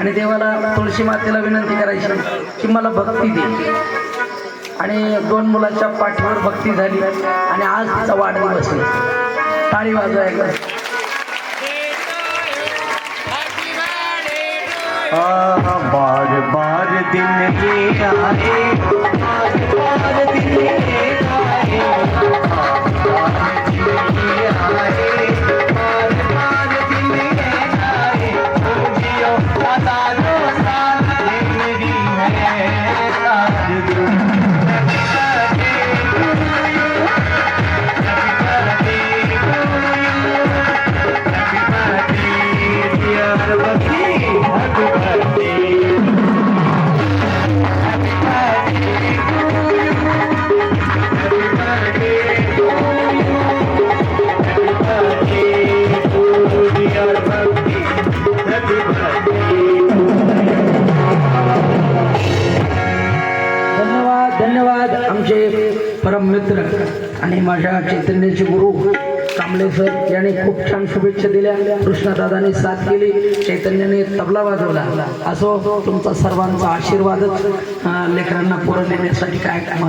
आणि देवाला तुळशी मातेला विनंती करायची की मला भक्ती दे. आणि दोन मुलांच्या पाठीवर भक्ती झाली आणि आज तिचा वाढदिवस आहे. टाळी वाजवायला बार बार दिन ये आए बार बार दिन ये आए graças. धन्यवाद. आमचे परम मित्र आणि माझ्या चैतन्याचे गुरु कांबळे सर यांनी खूप छान शुभेच्छा दिल्या. कृष्णदादाने साथ केली. चैतन्याने तबला वाजवला. असो तुमचा सर्वांचा आशीर्वादच लेकरांना पुरं देण्यासाठी काय काय